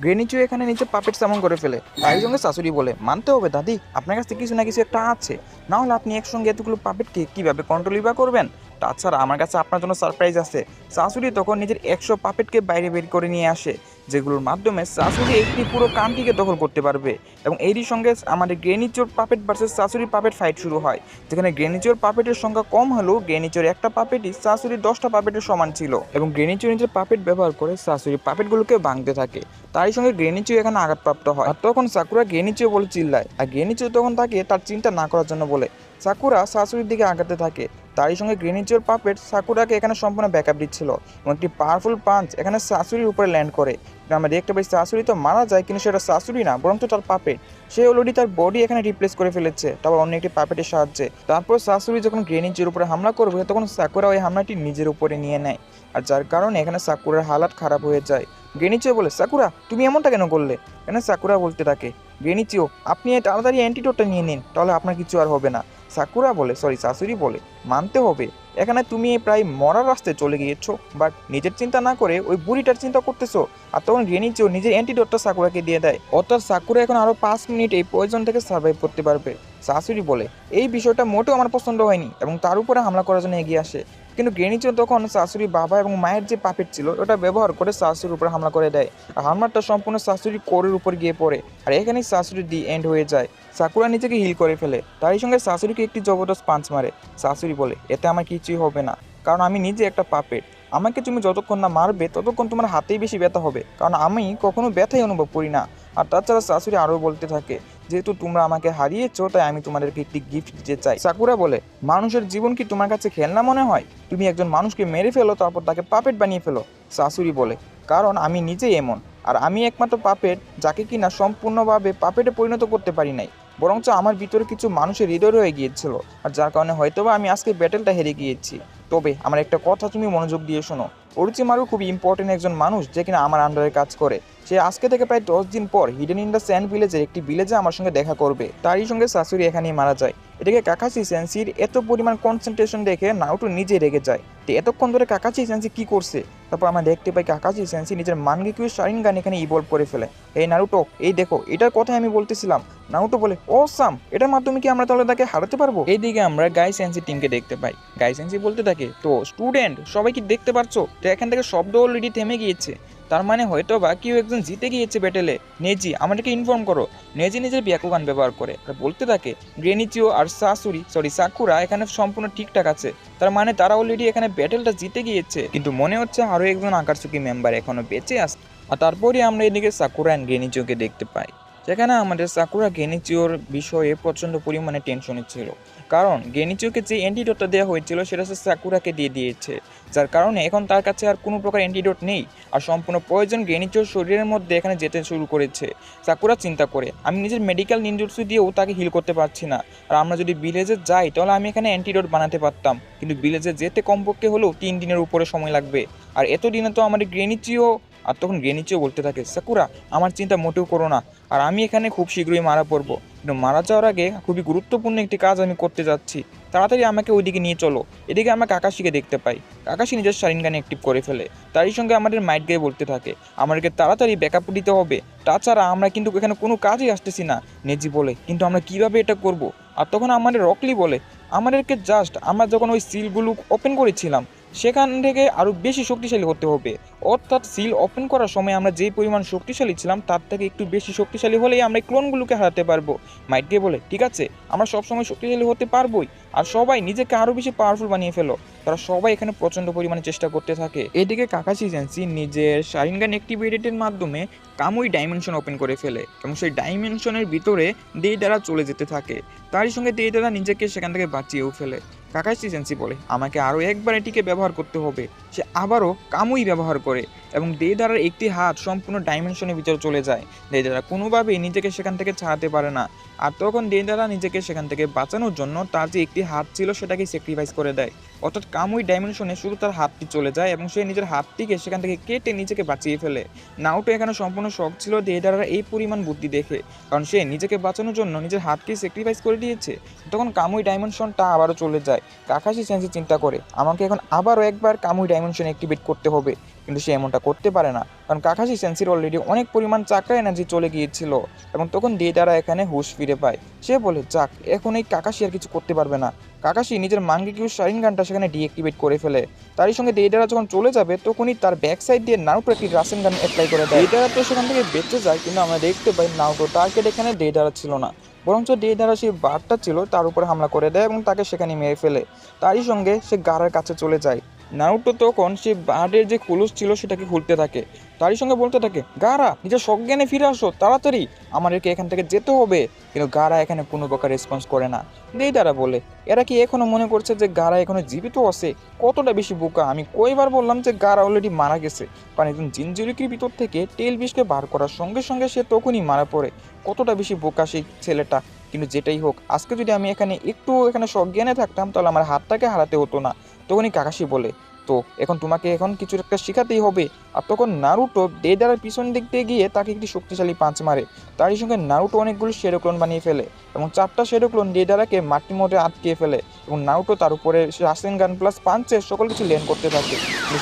গ্রেনিচু এখানে নিচে পাপেট সামন করে ফেলে। তাই সঙ্গে শাশুড়ি বলে, মানতে হবে দাদি, আপনার কাছে কিছু না কিছু একটা আছে। না হলে আপনি একসঙ্গে এতগুলো পাপেটকে কীভাবে কন্ট্রোলই বা করবেন? তাছাড়া আমার কাছে আপনার জন্য সারপ্রাইজ আছে। শাশুড়ি তখন নিজের একশো পাপেটকে বাইরে বের করে নিয়ে আসে, যেগুলোর মাধ্যমে শাশুড়ি একটি পুরো কানটিকে দখল করতে পারবে এবং এরই সঙ্গে আমাদের গ্রেনিচোর পাপেট ভার্সেস শাশুড়ির পাপেট ফাইট শুরু হয়। যেখানে গ্রেনিচোর পাপেটের সংখ্যা কম হলেও গ্রেনিচোর একটা পাপেটই শাশুড়ির দশটা পাপেটের সমান ছিল এবং গ্রেনিচো নিজের পাপেট ব্যবহার করে শাশুড়ির পাপেটগুলোকে ভাঙতে থাকে। তারই সঙ্গে গ্রেনিচো এখানে আঘাতপ্রাপ্ত হয়। আর তখন সাকুরা গ্রেনিচো বলে চিল্লায়। আর গ্রেনিচো তখন তাকে তার চিন্তা না করার জন্য বলে। সাকুরা শাশুড়ির দিকে আগাতে থাকে। তারই সঙ্গে গ্রেনিচোর পাপেট সাকুরাকে এখানে সম্পূর্ণ ব্যাকআপ দিচ্ছিল এবং একটি পাওয়ারফুল পাঞ্চ এখানে শাশুড়ির উপরে ল্যান্ড করে। আমরা দেখতে পাই শাশুড়ি তো মারা যায়, কিন্তু সেটা শাশুড়ি না বরং তো তার পাপেট সে অলরেডি তার বডি এখানে রিপ্লেস করে ফেলেছে, তারপর অন্য একটি পাপেটের সাহায্যে। তারপর শাশুড়ি যখন গ্রেনিচের উপরে হামলা করবে, তখন সাকুরা ওই হামলাটি নিজের উপরে নিয়ে নেয়। আর যার কারণে এখানে সাকুরার হালাত খারাপ হয়ে যায়। গ্রেনিচিও বলে, সাকুরা, তুমি এমনটা কেন করলে? এখানে সাকুরা বলতে থাকে গ্রেনিচিও আপনি এই তাড়াতাড়ি অ্যান্টিডোটটা নিয়ে নিন, তাহলে আপনার কিছু আর হবে না। সাকুরা বলে সরি শাশুড়ি বলে, মানতে হবে। এখানে তুমি প্রায় মরার রাস্তায় চলে গিয়েছো বাট নিজের চিন্তা না করে ওই বুড়িটার চিন্তা করতেছো। আর তখন গ্রেনিচিও নিজের অ্যান্টিডোটটা সাকুরাকে দিয়ে দেয়, অর্থাৎ সাকুরা এখন আরও পাঁচ মিনিট এই পয়জন থেকে সার্ভাইভ করতে পারবে, শাশুড়ি বলে। এই বিষয়টা মোটেও আমার পছন্দ হয়নি এবং তার উপরে হামলা করার জন্য এগিয়ে আসে। কিন্তু গ্রেনিচো তখন শাশুড়ি বাবা এবং মায়ের যে পাপেট ছিল, ওটা ব্যবহার করে শাশুড়ির উপরে হামলা করে দেয়। আর হামলাটা সম্পূর্ণ শাশুড়ি কোরের উপর গিয়ে পড়ে। আর এখানেই শাশুড়ি দি এন্ড হয়ে যায়। সাকুরা নিজেকে হিল করে ফেলে। তারই সঙ্গে শাশুড়িকে একটি জবরদস্ত পাঞ্চ মারে। শাশুড়ি বলে, এতে আমার কিছুই হবে না। কারণ আমি নিজে একটা পাপেট। আমাকে তুমি যতক্ষণ না মারবে, ততক্ষণ তোমার হাতেই বেশি ব্যথা হবে। কারণ আমি কখনো ব্যথাই অনুভব করি না। আর তাছাড়া শাশুড়ি আরও বলতে থাকে, যেহেতু তোমরা আমাকে হারিয়েছো, তাই আমি তোমাদেরকে একটি গিফট দিতে চাই। সাকুরা বলে, মানুষের জীবন কি তোমার কাছে খেলনা মনে হয়? তুমি একজন মানুষকে মেরে ফেলো, তারপর তাকে পাপেট বানিয়ে ফেলো। শাশুড়ি বলে, কারণ আমি নিজেই এমন। আর আমি একমাত্র পাপেট, যাকে কিনা সম্পূর্ণভাবে পাপেটে পরিণত করতে পারি নাই। বরঞ্চ আমার ভিতরে কিছু মানুষের হৃদয় রয়ে গিয়েছিল, আর যার কারণে হয়তোবা আমি আজকে ব্যাটেলটা হেরে গিয়েছি। তবে আমার একটা কথা তুমি মনোযোগ দিয়ে শোনো। অরুচিমারু খুবই ইম্পর্টেন্ট একজন মানুষ যে কিনা আমার আন্ডারে কাজ করে। সে আজকে থেকে প্রায় দশ দিন পর হিডেন ইন দ্য স্যান্ড ভিলেজের একটি ভিলেজে আমার সঙ্গে দেখা করবে। তারই সঙ্গে শাশুড়ি এখানেই মারা যায়। এটাকে কাকাশি সেন্সির এত পরিমাণ কনসেন্ট্রেশন দেখে নাউটু নিজে রেগে যায়। তো এতক্ষণ ধরে কাকাশি সেন্সি কি করছে? তারপর আমরা দেখতে পাই কাকাশি সেন্সি নিজের মানগিকিউ শারিন গান এখানে ইভলভ করে ফেলে। এই নারুটো, এই দেখো, এটার কথাই আমি বলতেছিলাম। নারুটো বলে, ও সাম, এটার মাধ্যমে কি আমরা তাহলে তাকে হারাতে পারব? এইদিকে আমরা গাই সেন্সি টিমকে দেখতে পাই। গাই সেন্সি বলতে থাকে, তো স্টুডেন্ট সবাই কি দেখতে পাচ্ছ তো এখান থেকে শব্দ অলরেডি থেমে গিয়েছে। তার মানে হয়তো বা কেউ একজন জিতে গিয়েছে ব্যাটেলে। নেজি, আমাদেরকে ইনফর্ম করো। নেজি নিজের ব্যাকুগান ব্যবহার করে। আর বলতে থাকে গ্রেনিচিও আর শাশুড়ি সরি সাকুরা এখানে সম্পূর্ণ ঠিকঠাক আছে। তার মানে তারা অলরেডি এখানে ব্যাটেলটা জিতে গিয়েছে। কিন্তু মনে হচ্ছে আরও একজন আকারসুকি মেম্বার এখনও বেঁচে আছে। আর তারপরে আমরা এদিকে সাকুরা অ্যান্ড গ্রেনিচিওকে দেখতে পাই। সেখানে আমাদের সাকুরা গেনিচিওর বিষয়ে প্রচণ্ড পরিমাণে টেনশনে ছিল। কারণ গেনিচিওকে যে অ্যান্টিডোটটা দেওয়া হয়েছিল সেটা সে সাকুরাকে দিয়ে দিয়েছে, যার কারণে এখন তার কাছে আর কোনো প্রকার অ্যান্টিডোট নেই। আর সম্পূর্ণ প্রয়োজন গেনিচিওর শরীরের মধ্যে এখানে যেতে শুরু করেছে। সাকুরা চিন্তা করে, আমি নিজের মেডিকেল নিনজুটসু দিয়েও তাকে হিল করতে পারছি না। আর আমরা যদি ভিলেজে যাই, তাহলে আমি এখানে অ্যান্টিডোট বানাতে পারতাম। কিন্তু ভিলেজে যেতে কমপক্ষে হলেও তিন দিনের উপরে সময় লাগবে। আর এত দিনে তো আমাদের গ্রেনিচিও আর তখন গ্রেনিচিও বলতে থাকে, সাকুরা, আমার চিন্তা মোটেও করো না। আর আমি এখানে খুব শীঘ্রই মারা পড়ব। কিন্তু মারা যাওয়ার আগে খুবই গুরুত্বপূর্ণ একটি কাজ আমি করতে যাচ্ছি। তাড়াতাড়ি আমাকে ওইদিকে নিয়ে চলো। এদিকে আমরা কাকাশিকে দেখতে পাই। কাকাশি নিজের শারিন গান অ্যাক্টিভ করে ফেলে। তারই সঙ্গে আমাদের মাইট গায়ে বলতে থাকে, আমাদেরকে তাড়াতাড়ি ব্যাকআপ দিতে হবে। তাছাড়া আমরা কিন্তু এখানে কোনো কাজই আসতেছি না। নেজি বলে, কিন্তু আমরা কীভাবে এটা করব? আর তখন আমাদের রকলি বলে, আমাদেরকে জাস্ট আমরা যখন ওই সিলগুলো ওপেন করেছিলাম সেখান থেকে আরও বেশি শক্তিশালী হতে হবে। অর্থাৎ সিল ওপেন করার সময় আমরা যেই পরিমাণ শক্তিশালী ছিলাম, তার থেকে একটু বেশি শক্তিশালী হলেই আমরা ক্লোনগুলোকে হারাতে পারব। মাইট গিয়ে বলে? ঠিক আছে? আমরা সবসময় শক্তিশালী হতে পারবোই। আর সবাই নিজেকে আরও বেশি পাওয়ারফুল বানিয়ে ফেলো। তারা সবাই এখানে প্রচণ্ড পরিমাণে চেষ্টা করতে থাকে। এদিকে কাকাশি সেন্সি নিজের শারিনগান অ্যাক্টিভেটেডের মাধ্যমে কামুই ডাইমেনশন ওপেন করে ফেলে এবং সেই ডাইমেনশনের ভিতরে দেই দ্বারা চলে যেতে থাকে। তারই সঙ্গে দেই দ্বারা নিজেকে সেখান থেকে বাঁচিয়েও ফেলে। কাকাশি সেন্সি বলে আমাকে আরও একবার এটিকে ব্যবহার করতে হবে। সে আবারও কামুই ব্যবহার করে এবং দে দ্বারার একটি হাত সম্পূর্ণ ডাইমেনশনের ভিতরে চলে যায়। দে দ্বারা কোনোভাবেই নিজেকে সেখান থেকে ছাড়াতে পারে না। আর তখন দে দ্বারা নিজেকে সেখান থেকে বাঁচানোর জন্য তার যে একটি হাত ছিল সেটাকে স্যাক্রিফাইস করে দেয়। অর্থাৎ কামুই ডাইমেনশনে শুধু তার হাতটি চলে যায় এবং সে নিজের হাতটিকে সেখান থেকে কেটে নিজেকে বাঁচিয়ে ফেলে। নাওটো এখানে সম্পূর্ণ শখ ছিল দে দ্বারার এই পরিমাণ বুদ্ধি দেখে। কারণ সে নিজেকে বাঁচানোর জন্য নিজের হাতকে স্যাক্রিফাইস করে দিয়েছে। তখন কামুই ডাইমেনশনটা আবারও চলে যায়। কাকাশি সেন্সি চিন্তা করে, আমাকে এখন আবারও একবার কামুই ডাইমেনশন অ্যাক্টিভেট করতে হবে, কিন্তু সে এমনটা করতে পারে না। কারণ কাকাশি সেন্সির অলরেডি অনেক পরিমাণ চাকরা এনার্জি চলে গিয়েছিল এবং তখন দেদারা এখানে হুশ ফিরে পায়। সে বলে, যাক, এখন এই কাকাশি আর কিছু করতে পারবে না। কাকাশি নিজের মাঙ্গি কিউ শারিন গানটা সেখানে ডিঅ্যাক্টিভেট করে ফেলে। তারই সঙ্গে দেদারা যখন চলে যাবে, তখনই তার ব্যাক সাইড দিয়ে নারুটো একটি রাসেন গান অ্যাপ্লাই করে দেয়। দেদারা তো সেখান থেকে বেঁচে যায়, কিন্তু আমরা দেখতে পাই নারুটো টার্গেট এখানে দেদারা ছিল না। বরঞ্চ দেদারা সেই বারটা ছিল, তার উপর হামলা করে দেয় এবং তাকে সেখানে মেরে ফেলে। তারই সঙ্গে সে গারার কাছে চলে যায়। নারুটো তখন সে বার্ডের যে খুলুস ছিল সেটাকে খুলতে থাকে। তারই সঙ্গে বলতে থাকে গারা নিজের সজ্ঞানে ফিরে আসো, তাড়াতাড়ি। আমাদেরকে এখান থেকে যেতে হবে। কিন্তু গারা এখানে কোনো প্রকার রেসপন্স করে না। দেইদারা বলে, এরা কি এখনও মনে করছে যে গারা এখনও জীবিত আছে? কতটা বেশি বোকা? আমি কয়বার বললাম যে গারা অলরেডি মারা গেছে। কারণ একজন জিনজিরিকির ভিতর থেকে তেল বিষকে বার করার সঙ্গে সঙ্গে সে তখনই মারা পড়ে। কতটা বেশি বোকা সেই ছেলেটা? কিন্তু যেটাই হোক, আজকে যদি আমি এখানে একটু এখানে সজ্ঞানে থাকতাম, তাহলে আমার হাতটাকে হারাতে হতো না। তখনই কাকাশি বলে তো এখন তোমাকে এখন কিছু একটা শেখাতেই হবে। আর তখন নারুটো দেদারের পিছন দিক দিয়ে গিয়ে তাকে একটি শক্তিশালী পাঁচ মারে। তারই সঙ্গে নারুটো অনেকগুলো শেরোক্লোন বানিয়ে ফেলে এবং চারটা শেরোক্লোন দেদারাকে মাটির মধ্যে আটকিয়ে ফেলে এবং নারুটো তার উপরে রাসেন গান প্লাস পাঞ্চে সকল কিছু লেন করতে থাকে।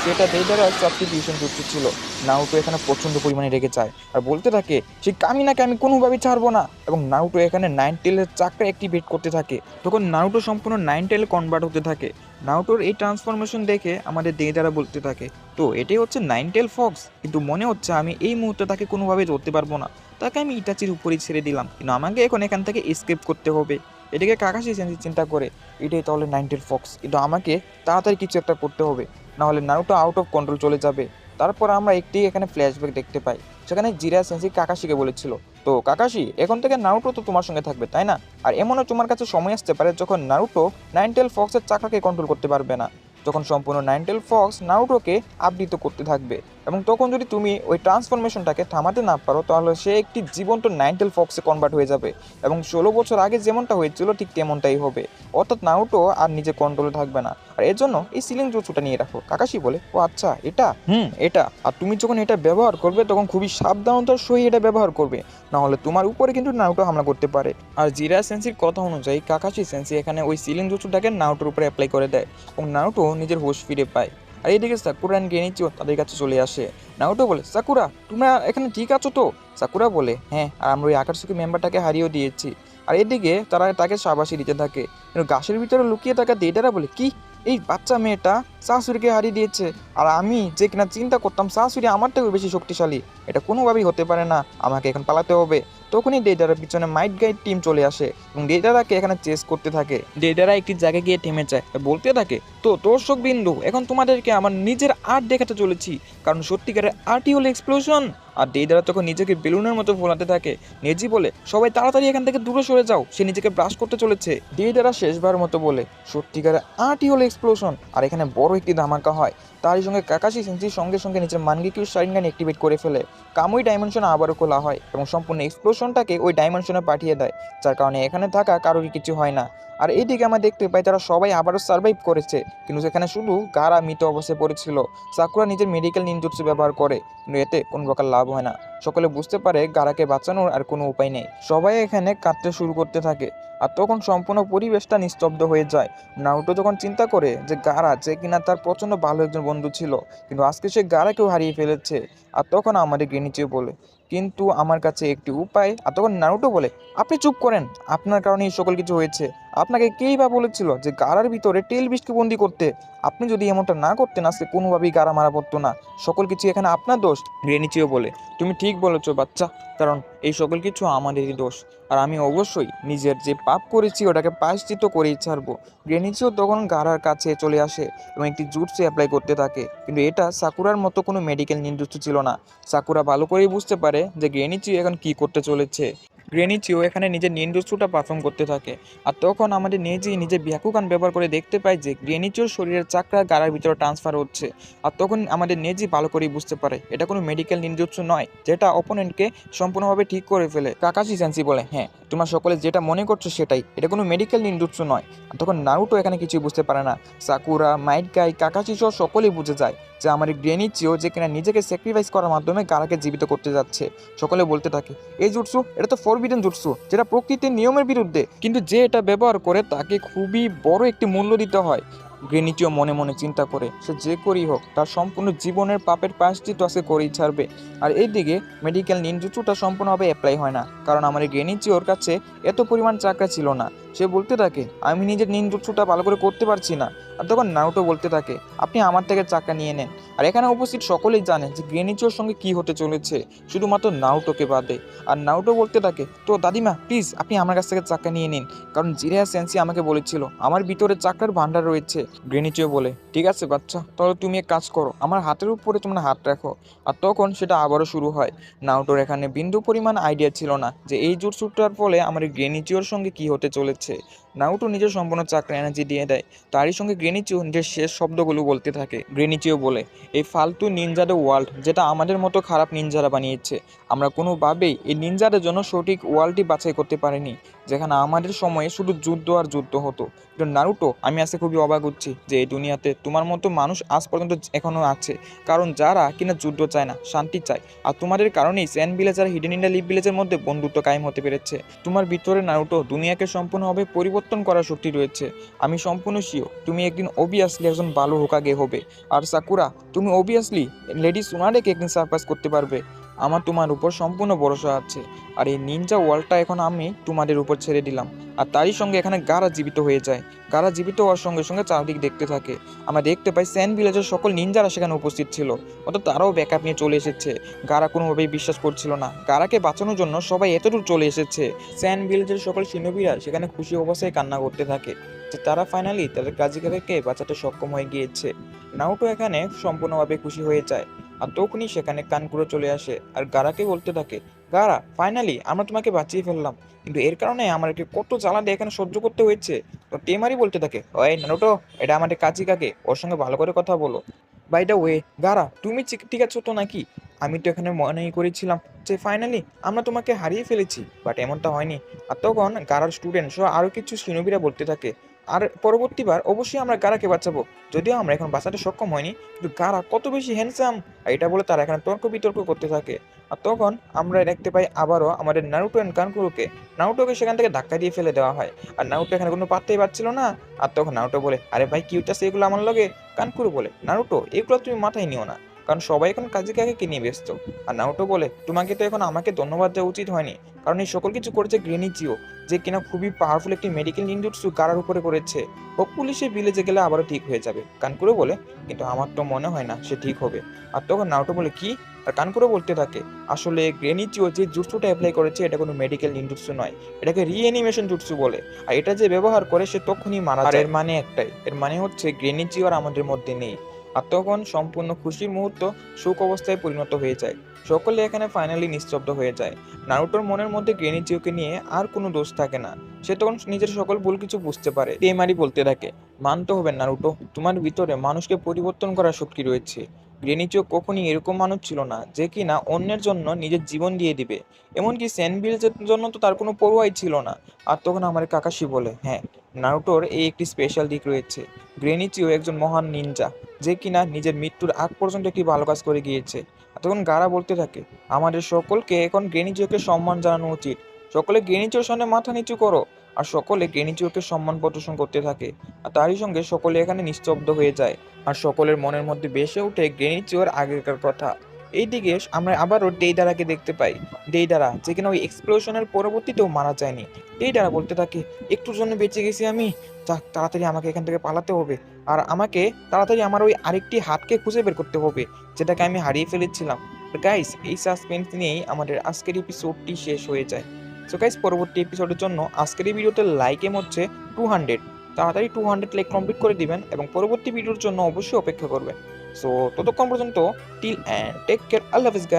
সেটা দেদারার সাবস্টিটিউশন যুক্ত ছিল। নারুটো এখানে প্রচণ্ড পরিমাণে রেগে যায় আর বলতে থাকে, সেই কামিনাকে আমি কোনোভাবেই ছাড়বো না। এবং নারুটো এখানে নাইন টেলের চাকরা অ্যাক্টিভেট করতে থাকে। তখন নারুটো সম্পূর্ণ নাইন টেলে কনভার্ট হতে থাকে। নারুটোর এই ট্রান্সফরমেশন দেখে আমাদের দেদারা বলতে থাকে, তো এটাই হচ্ছে নাইন টেল ফক্স কিন্তু মনে হচ্ছে আমি এই মুহূর্তে তাকে কোনোভাবে ধরতে পারব না। তাকে আমি ইটাচির উপরেই ছেড়ে দিলাম। কিন্তু আমাকে এখন এখান থেকে এসকেপ করতে হবে। এটাকে কাকাশি চিন্তা করে, এটাই তাহলে নাইন টেল ফক্স কিন্তু আমাকে তাড়াতাড়ি কিছু একটা করতে হবে। নাহলে নারুটো আউট অফ কন্ট্রোল চলে যাবে। তারপর আমরা একটি এখানে ফ্ল্যাশব্যাক দেখতে পাই। সেখানে জিরা সেন্সি কাকাশিকে বলেছিল, তো কাকাশি, এখন থেকে নারুটো তো তোমার সঙ্গে থাকবে, তাই না? আর এমনও তোমার কাছে সময় আসতে পারে যখন নারুটো নাইনটেল ফক্সের চাকাকে কন্ট্রোল করতে পারবে না। যখন সম্পূর্ণ নাইনটেল ফক্স নাউটোকে আবৃত করতে থাকবে। এবং তখন যদি তুমি ওই ট্রান্সফরমেশনটাকে থামাতে না পারো তাহলে সে একটি জীবন্ত নাইনটেল ফক্সে কনভার্ট হয়ে যাবে এবং ষোলো বছর আগে যেমনটা হয়েছিল ঠিক তেমনটাই হবে। অর্থাৎ নারুটো আর নিজে কন্ট্রোলে থাকবে না। আর এর জন্য এই সিলিং জুচুটা নিয়ে রাখো। কাকাশি বলে ও আচ্ছা এটা? হুম। এটা। আর তুমি যখন এটা ব্যবহার করবে তখন খুবই সাবধানতার সহিত এটা ব্যবহার করবে। না হলে তোমার উপরে কিন্তু নারুটো হামলা করতে পারে। আর জিরা সেন্সির কথা অনুযায়ী কাকাশি সেন্সি এখানে ওই সিলিং জুচুটাকে নারুটোর উপরে অ্যাপ্লাই করে দেয় এবং নারুটো নিজের হোশ ফিরে পায়। আর এইদিকে সাকুরা অ্যান্ড গেনিচিও তাদের কাছে চলে আসে। নারুটো বলে, সাকুরা, তোমরা এখানে ঠিক আছো তো? সাকুরা বলে হ্যাঁ আর আমরা ওই আকাশসুকি মেম্বারটাকে হারিয়েও দিয়েছি। আর এদিকে তারা তাকে সাবাসী দিতে থাকে। কিন্তু গাছের ভিতরে লুকিয়ে থাকা দেটারা বলে, কি? এই বাচ্চা মেয়েটা শাশুড়িকে হারিয়ে দিয়েছে। আর আমি যে কিনা চিন্তা করতাম, শাশুড়ি আমার থেকেও বেশি শক্তিশালী। এটা কোনোভাবেই হতে পারে না। আমাকে এখন পালাতে হবে। তখনই ডেটার পিছনে মাইট গাইড টিম চলে আসে এবং ডেটারাকে এখানে চেস করতে থাকে। ডেটারা একটি জায়গায় গিয়ে থেমে যায় বলতে থাকে, তো দর্শক বিন্দু, এখন তোমাদেরকে আমার নিজের আর্ট দেখাতে চলেছি, কারণ সত্যিকারের আর্টই হলো এক্সপ্লোশন আর ডেডারা তখন নিজেকে বেলুনের মতো ফোলাতে থাকে। নেজি বলে, সবাই তাড়াতাড়ি এখান থেকে দূরে সরে যাও, সে নিজেকে ব্রাশ করতে চলেছে। ডেডারা শেষবার মতো বলে সত্যিকারের আটই হলো এক্সপ্লোশন আর এখানে বড় একটি ধামাকা হয়। তারই সঙ্গে কাকাশি সেন্সির সঙ্গে সঙ্গে নিজের মানগিকিউ শাইনগান অ্যাক্টিভেট করে ফেলে। কামুই ডাইমেনশন আবারও খোলা হয় এবং সম্পূর্ণ এক্সপ্লোশনটাকে ওই ডাইমেনশনে পাঠিয়ে দেয়, যার কারণে এখানে থাকা কারোরই কিছু হয় না। আর এইদিকে আমরা দেখতে পাই তারা সবাই আবারও সার্ভাইভ করেছে। কিন্তু সেখানে শুধু গারা মৃত অবস্থায় পড়েছিল। সাকুরা নিজের মেডিকেল নিনজুৎসু ব্যবহার করে। কিন্তু এতে কোনো প্রকার লাভ হয় না। সকলে বুঝতে পারে গারাকে বাঁচানোর আর কোনো উপায় নেই। সবাই এখানে কাঁদতে শুরু করতে থাকে। আর তখন সম্পূর্ণ পরিবেশটা নিস্তব্ধ হয়ে যায়। নাউটো যখন চিন্তা করে যে গারা যে কিনা তার প্রচণ্ড ভালো একজন বন্ধু ছিল, কিন্তু আজকে সে গারাকেও হারিয়ে ফেলেছে। আর তখন আমাদের গেনিচে বলে, কিন্তু আমার কাছে একটি উপায়। আর তখন নারুটো বলে, আপনি চুপ করেন। আপনার কারণে এই সকল কিছু হয়েছে। আপনাকে কেই বা বলেছিল যে গারার ভিতরে টেল বিস্টকে বন্দি করতে? আপনি যদি এমনটা না করতেন, আজকে কোনোভাবেই গারা মারা পড়তো না। সকল কিছু এখানে আপনার দোষ গ্রেনিচিও বলে। তুমি ঠিক বলেছ, বাচ্চা। কারণ এই সকল কিছু আমাদেরই দোষ। আর আমি অবশ্যই নিজের যে পাপ করেছি, ওটাকে পায়শ্চিত করেই ছাড়বো। গ্রেনিচিও তখন গারার কাছে চলে আসে এবং একটি জুটসে অ্যাপ্লাই করতে থাকে। কিন্তু এটা সাকুরার মতো কোনো মেডিকেল নির্দিষ্ট ছিল না। সাকুরা ভালো করেই বুঝতে পারে যে গ্রেনিচিও এখন কি করতে চলেছে। গ্রেনিচিও এখানে নিজের নিন্দুসুটা পারফর্ম করতে থাকে। আর তখন আমাদের নেজি নিজের ব্যাকুকান ব্যবহার করে দেখতে পাই যে গ্রেনিচিওর শরীরের চাকরা গাড়ার ভিতরে ট্রান্সফার হচ্ছে। আর তখন আমাদের নেজি ভালো করেই বুঝতে পারে, এটা কোনো মেডিকেল নিন্দুৎসু নয়, যেটা অপোনেন্টকে সম্পূর্ণভাবে ঠিক করে ফেলে। কাকাশি সেন্সি বলে হ্যাঁ তোমরা সকলে যেটা মনে করছ সেটাই, এটা কোনো মেডিকেল নিন্দুৎসু নয়। তখন নারুটো এখানে কিছুই বুঝতে পারে না। সাকুরা মাইট গাই কাকাশি সহ সকলেই বুঝে যায়। যে আমার গ্রেনিচিও যে কিনা নিজেকে স্যাক্রিফাইস করার মাধ্যমে গারাকে জীবিত করতে যাচ্ছে। সকলে বলতে থাকে, এই জুটসু, এটা তো ফরবিডেন জুটসু, যেটা প্রকৃতির নিয়মের বিরুদ্ধে। কিন্তু যে এটা ব্যবহার করে তাকে খুবই বড় একটি মূল্য দিতে হয়। গ্রেনিচিও মনে মনে চিন্তা করে, সে যে করেই হোক, তার সম্পূর্ণ জীবনের পাপের পাশটি তো সে করেই ছাড়বে। আর এইদিকে মেডিকেল নিনজুচুটা সম্পূর্ণভাবে অ্যাপ্লাই হয় না, কারণ আমার গ্রেনিচিওর কাছে এত পরিমাণ চাকরা ছিল না। সে বলতে থাকে, আমি নিজের নিনজুচুটা ভালো করে করতে পারছি না। আর তখন নাউটো বলতে থাকে, আপনি আমার থেকে চাকা নিয়ে নেন। আর এখানে উপস্থিত সকলেই জানে যে গ্রেনিচিওর সঙ্গে কি হতে চলেছে, শুধুমাত্র নাউটোকে বাদে। আর নাউটো বলতে থাকে, তো দাদিমা প্লিজ আপনি আমার কাছ থেকে চাকা নিয়ে নিন। কারণ জিরিয়া সেন্সি আমাকে বলেছিল, আমার ভিতরে চাকরার ভান্ডার রয়েছে। গ্রেনিচিও বলে, ঠিক আছে বাচ্চা, তাহলে তুমি এক কাজ করো, আমার হাতের উপরে তোমরা হাত রাখো। আর তখন সেটা আবারও শুরু হয়। নাউটোর এখানে বিন্দু পরিমাণ আইডিয়া ছিল না যে এই জুট সুটটার ফলে আমার গ্রেনিচিওর সঙ্গে কি হতে চলেছে। authority নাউটো নিজের সম্পূর্ণ চাকরি এনার্জি দিয়ে দেয়। তারই সঙ্গে গ্রেনিচিও নিজের শেষ শব্দগুলো বলতে থাকে। গ্রেনিচিও বলে, এই ফালতু নিনজাদের ওয়ার্ল্ড যেটা আমাদের মতো খারাপ নিনজারা বানিয়েছে, আমরা কোনোভাবেই এই নিনজাদের জন্য সঠিক ওয়ার্ল্ডটি বাছাই করতে পারিনি, যেখানে আমাদের সময়ে শুধু যুদ্ধ আর যুদ্ধ হতো। কিন্তু নারুটো, আমি আজকে খুবই অবাক হচ্ছি যে এই দুনিয়াতে তোমার মতো মানুষ আজ পর্যন্ত এখনও আছে, কারণ যারা কিনা যুদ্ধ চায় না, শান্তি চায়। আর তোমাদের কারণেই স্যান ভিলেজ আর হিডেন ইন্ডিয়া লিভ ভিলেজের মধ্যে বন্ধুত্ব কায়েম হতে পেরেছে। তোমার ভিতরে নারুটো দুনিয়াকে সম্পূর্ণভাবে পরিবর্তন করার শক্তি রয়েছে। আমি সম্পূর্ণ শিও তুমি একদিন অবভিয়াসলি একজন ভালো হোকাগে হবে। আর সাকুরা, তুমি অবভিয়াসলি লেডি সোনারেকে একদিন সারপ্রাইজ করতে পারবে। আমার তোমার উপর সম্পূর্ণ ভরসা আছে। আর এই নিনজা ওয়ালটা এখন আমি তোমাদের উপর ছেড়ে দিলাম। আর তারই সঙ্গে এখানে গারা জীবিত হয়ে যায়। গারা জীবিত হওয়ার সঙ্গে সঙ্গে চারদিক দেখতে থাকে। আমরা দেখতে পাই স্যান ভিলেজের সকল নিনজারা সেখানে উপস্থিত ছিল। অর্থাৎ তারাও ব্যাকআপ নিয়ে চলে এসেছে। গারা কোনোভাবেই বিশ্বাস করছিল না। গারাকে বাঁচানোর জন্য সবাই এতদূর চলে এসেছে। স্যান ভিলেজের সকল সিনোবিরা সেখানে খুশি অবস্থায় কান্না করতে থাকে। যে তারা ফাইনালি তাদের কাজিকাকে বাঁচাতে সক্ষম হয়ে গিয়েছে। নাউটো এখানে সম্পূর্ণভাবে খুশি হয়ে যায়। আর তখনই সেখানে কানকুড়ো চলে আসে আর গারাকে বলতে থাকে, গারা ফাইনালি আমরা তোমাকে বাঁচিয়ে ফেললাম। কিন্তু এর কারণে আমার আমাকে কত জ্বালা দিয়ে এখানে সহ্য করতে হয়েছে। তো টেমারি বলতে থাকে, ওই নারুটো এটা আমাদের কাজী কাকে? ওর সঙ্গে ভালো করে কথা বলো। বাই দ্য ওয়ে গারা, তুমি ঠিক- ঠিক আছো তো নাকি? আমি তো এখানে মনেই করেছিলাম যে ফাইনালি আমরা তোমাকে হারিয়ে ফেলেছি বাট এমনটা হয়নি। আর তখন গারার স্টুডেন্ট সহ আরও কিছু সিনবিরা বলতে থাকে আর পরবর্তীবার অবশ্যই আমরা গারাকে বাঁচাবো। যদিও আমরা এখন বাঁচাতে সক্ষম হয়নি, কিন্তু গারা কত বেশি হ্যান্ডসাম এটা বলে তারা এখানে তর্ক বিতর্ক করতে থাকে। আর তখন আমরা দেখতে পাই আবারও আমাদের নারুটো অ্যান্ড কানকুরুকে নাউটোকে সেখান থেকে ধাক্কা দিয়ে ফেলে দেওয়া হয়। আর নাউটো এখানে কোনো পাত্তাই পাচ্ছিল না। আর তখন নাউটো বলে, আরে ভাই, কি হচ্ছে এগুলো আমার লগে? কানকুরু বলে নারুটো এগুলো তুমি মাথায় নিও না। কারণ সবাই এখন কাজে কাকে নিয়ে ব্যস্ত? আর নারুটো বলে, তোমাকে তো এখন আমাকে ধন্যবাদ দেওয়া উচিত হয়নি। কারণ এই সকল কিছু করেছে গ্রেনিচিও যে কিনা খুবই পাওয়ারফুল একটি মেডিকেল নিনজুটসু গারার উপরে করেছে। হোপফুলি সে ভিলেজে গেলে আবারও ঠিক হয়ে যাবে। কানকুরো বলে, কিন্তু আমার তো মনে হয় না সে ঠিক হবে। আর তখন নাওটো বলে, কি? আর কানকুরো বলতে থাকে, আসলে গ্রেনিচিও যে জুটসুটা অ্যাপ্লাই করেছে, এটা কোনো মেডিকেল নিনজুটসু নয়। এটাকে রিঅ্যানিমেশন জুটসু বলে। আর এটা যে ব্যবহার করে, সে তখনই মারা যায়। এর মানে একটাই, এর মানে হচ্ছে গ্রেনিচিও আর আমাদের মধ্যে নেই। আর তখন সম্পূর্ণ খুশির মুহূর্ত সুখ অবস্থায় পরিণত হয়ে যায়। সকলে এখানে ফাইনালি নিস্তব্ধ হয়ে যায়। নারুটোর মনের মধ্যে গ্রেনিচিওকে নিয়ে আর কোনো দোষ থাকে না। সে তখন নিজের সকল ভুল কিছু বুঝতে পারে। তেমারি বলতে থাকে, মানতে হবে নারুটো, তোমার ভিতরে মানুষকে পরিবর্তন করার শক্তি রয়েছে। গ্রেনিচিও কখনই এরকম মানুষ ছিল না, যে কিনা অন্যের জন্য নিজের জীবন দিয়ে দিবে। এমনকি স্যানভিলের জন্য তো তার কোনো পড়ুয়াই ছিল না। আর তখন আমার কাকাশি বলে হ্যাঁ নারুটোর এই একটি স্পেশাল দিক রয়েছে। গ্রেনিচিও একজন মহান নিনজা যে কিনা নিজের মৃত্যুর আগ পর্যন্ত একটি ভালো কাজ করে গিয়েছে। আর তখন গারা বলতে থাকে, আমাদের সকলকে এখন গ্রেনিচিওকে সম্মান জানানো উচিত। সকলে গ্রেনিচিওর সামনে মাথা নিচু করো। আর সকলে গ্রেনিচিওকে সম্মান প্রদর্শন করতে থাকে, আর তারই সঙ্গে সকলে এখানে নিস্তব্ধ হয়ে যায়। আর সকলের মনের মধ্যে বেসে ওঠে গ্রেনিচিওর আগেকার কথা। এইদিকে আমরা আবারও ডেইডারাকে দেখতে পাই। ডেইডারা যে কিনা ওই এক্সপ্লোশনের পরবর্তীতেও মারা যায়নি। ডেইডারা বলতে থাকে, একটুর জন্য বেঁচে গেছি আমি। যাক, তাড়াতাড়ি আমাকে এখান থেকে পালাতে হবে। আর আমাকে তাড়াতাড়ি আমার ওই আরেকটি হাতকে খুঁজে বের করতে হবে, যেটাকে আমি হারিয়ে ফেলেছিলাম। গাইস এই সাসপেন্স নিয়েই আমাদের আজকের এপিসোডটি শেষ হয়ে যায়। সো গাইস পরবর্তী এপিসোডের জন্য আজকের এই ভিডিওতে লাইক এম হচ্ছে টু হান্ড্রেড তাড়াতাড়ি টু হান্ড্রেড লাইক কমপ্লিট করে দিবেন এবং পরবর্তী ভিডিওর জন্য অবশ্যই অপেক্ষা করবেন। সো ততক্ষণ পর্যন্ত টিল অ্যান্ড টেক কেয়ার আল্লাহ হাফিজ